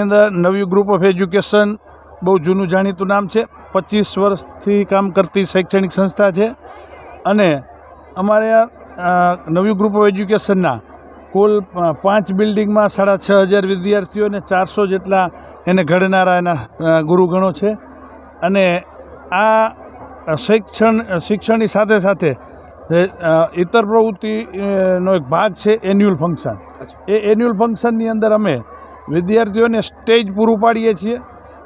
અંદર નવી group of education બહુ જૂનું જાણીતું નામ છે. પચીસ વર્ષથી કામ કરતી શૈક્ષણિક સંસ્થા છે. અને અમારે નવી ગ્રુપ ઓફ એજ્યુકેશનના કુલ પાંચ બિલ્ડિંગમાં સાડા છ હજાર વિદ્યાર્થીઓ અને ચારસો જેટલા એને ઘડનારા એના ગુરુગણો છે. અને આ શૈક્ષણ શિક્ષણની સાથે સાથે ઇતર પ્રવૃત્તિનો એક ભાગ છે એન્યુઅલ ફંક્શન. એ એન્યુઅલ ફંક્શનની અંદર અમે વિદ્યાર્થીઓને સ્ટેજ પૂરું પાડીએ છીએ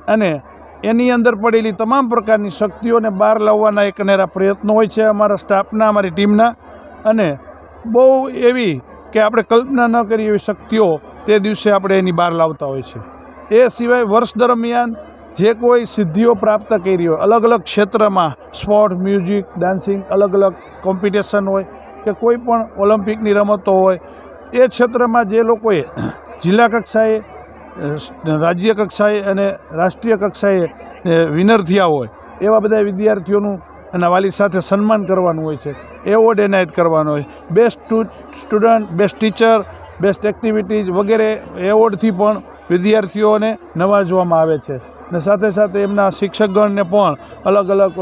અને એની અંદર પડેલી તમામ પ્રકારની શક્તિઓને બહાર લાવવાના એક અનેરા પ્રયત્નો હોય છે અમારા સ્ટાફના, અમારી ટીમના. અને બહુ એવી કે આપણે કલ્પના ન કરી એવી શક્તિઓ તે દિવસે આપણે એની બહાર લાવતા હોય છે. એ સિવાય વર્ષ દરમિયાન જે કોઈ સિદ્ધિઓ પ્રાપ્ત કરી હોય અલગ અલગ ક્ષેત્રમાં સ્પોર્ટ, મ્યુઝિક, ડાન્સિંગ અલગ અલગ કોમ્પિટિશન હોય કે કોઈ પણ ઓલિમ્પિકની રમતો હોય, એ ક્ષેત્રમાં જે લોકોએ જિલ્લા કક્ષાએ રાજ્ય કક્ષાએ અને રાષ્ટ્રીય કક્ષાએ વિનર થયા હોય, એવા બધા વિદ્યાર્થીઓનું એના વાલી સાથે સન્માન કરવાનું હોય છે એવોર્ડ એનાયત કરવાનો હોય. Best student best teacher best activities વગેરે એવોર્ડથી પણ વિદ્યાર્થીઓને નવાજવામાં આવે છે. ને સાથે સાથે એમના શિક્ષકગણને પણ અલગ અલગ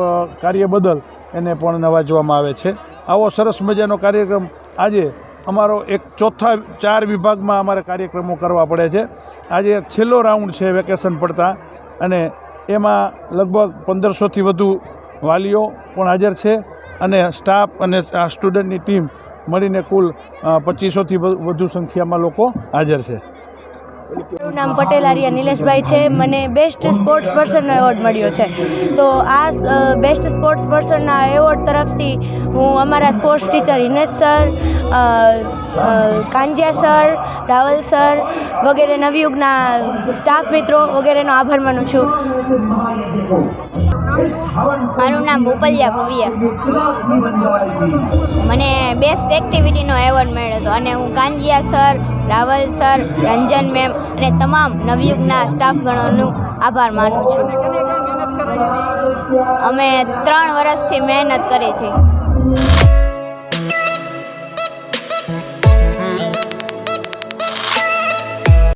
કાર્ય બદલ એને પણ નવાજવામાં આવે છે. આવો સરસ મજાનો કાર્યક્રમ આજે અમારો એક ચોથા ચાર વિભાગમાં અમારે કાર્યક્રમો કરવા પડે છે. આજે છેલ્લો રાઉન્ડ છે વેકેશન પડતા અને એમાં લગભગ પંદરસોથી વધુ વાલીઓ પણ હાજર છે અને સ્ટાફ અને આ સ્ટુડન્ટની ટીમ મળીને કુલ પચીસોથી વધુ સંખ્યામાં લોકો હાજર છે. મારું નામ પટેલ આર્ય નિલેશભાઈ છે. મને બેસ્ટ સ્પોર્ટ્સ પર્સનનો એવોર્ડ મળ્યો છે. તો આ બેસ્ટ સ્પોર્ટ્સ પર્સનના એવોર્ડ તરફથી હું અમારા sports teacher Hinesh sir Kanjiya sir Raval sir વગેરે નવયુગના સ્ટાફ મિત્રો વગેરેનો આભાર માનું છું. મારું નામ ભૂપલિયા ભવ્યા. મને બેસ્ટ એક્ટિવિટીનો એવોર્ડ મળ્યો હતો અને હું Kanjiya sir Raval sir, Ranjan ma'am અને તમામ નવયુગના સ્ટાફગણોનું આભાર માનું છું. અમે ત્રણ વર્ષથી મહેનત કરી છે.